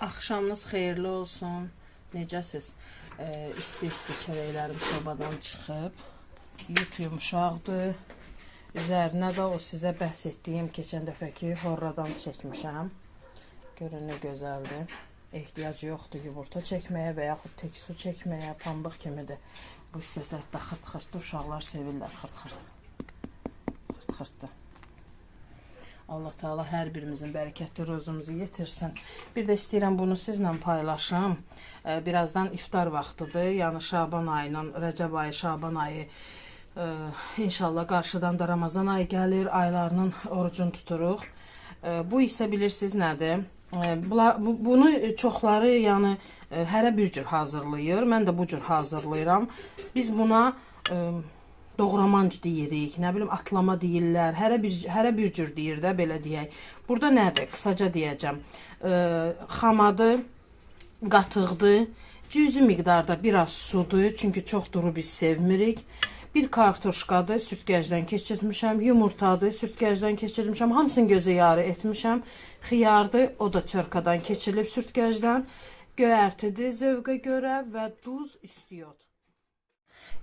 Axşamınız xeyirli olsun. Necəsiz? İsti-isti çörəklərim sobadan çıxıb. Yut yumşaqdır. Üzərinə də o sizə bəhs etdiyim keçən dəfəki horradan çəkmişəm. Görün nə gözəldir. Ehtiyacı yoxdur yumurta çəkməyə və yaxud tək su çəkməyə, pambıq kimidir. Bu hissəsi hətta xırt-xırtlı uşaqlar sevirlər xırt-xırt. Xırt-xırtlı. Allah Teala hər birimizin bərəkətli rozumuzu yetirsin. Bir də istəyirəm bunu sizlə paylaşım. Ee, Birazdan iftar vaxtıdır. Yəni Şaban ayının, Rəcəb ayı, Şaban ayı e, inşallah da Ramazan ayı gəlir. Aylarının orucunu tuturuq. E, Bu isə bilirsiniz nədir? E, bula- bu- Bunu çoxları yəni e, hərə bir cür hazırlayır. Mən də bu cür hazırlayıram. Biz buna doğramanc deyirik, nə bilim atlama deyirlər. Hərə bir hərə bir cür deyir də belə deyək. Burada nədir? Qısaca deyəcəm. E, xamadı, qatıqdır. Cüzi miqdarda biraz sudur, çünki çox duru biz sevmirik. Bir kartoşkadır, sürtgəcdən keçirtmişəm, yumurtadır, sürtgəcdən keçirmişəm, hamısını gözə yarı etmişəm. Xiyardır, o da çörkadan keçirilib sürtgəcdən. Göyərtidir zövqə görə və duz istiyot.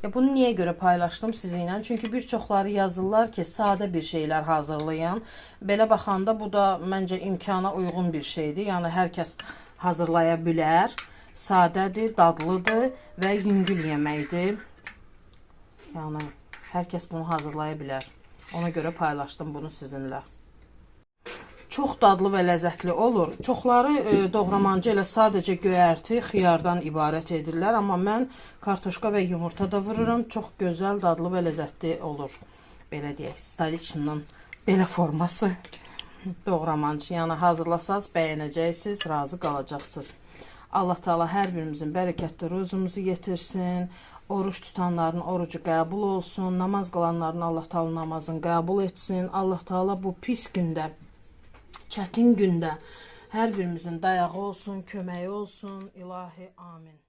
Ya bunu niyə görə paylaşdım sizinlə? Çünki bir çoxları yazırlar ki, sadə bir şeylər hazırlayın. Belə baxanda bu da məncə imkana uyğun bir şeydir. Yəni hər kəs hazırlaya bilər. Sadədir, dadlıdır və yüngül yeməkdir. Yəni hər kəs bunu hazırlaya bilər. Ona görə paylaşdım bunu sizinlə. Çox dadlı və ləzzətli olur. Çoxları e, doğramancı elə sadəcə göyərti, xiyardan ibarət edirlər, amma mən kartoşka və yumurta da vururam. Çox gözəl, dadlı və ləzzətli olur. Belə deyək, staliçinin belə forması doğramancı. Yəni hazırlasaz bəyənəcəksiniz, razı qalacaqsınız. Allah Taala hər birimizin bərəkətli ruzumuzu yetirsin. Oruç tutanların orucu qəbul olsun. Namaz qılanların Allah Taala namazını qəbul etsin. Allah Taala bu pis gündə çətin gündə hər birimizin dayağı olsun, köməyi olsun. İlahi amin.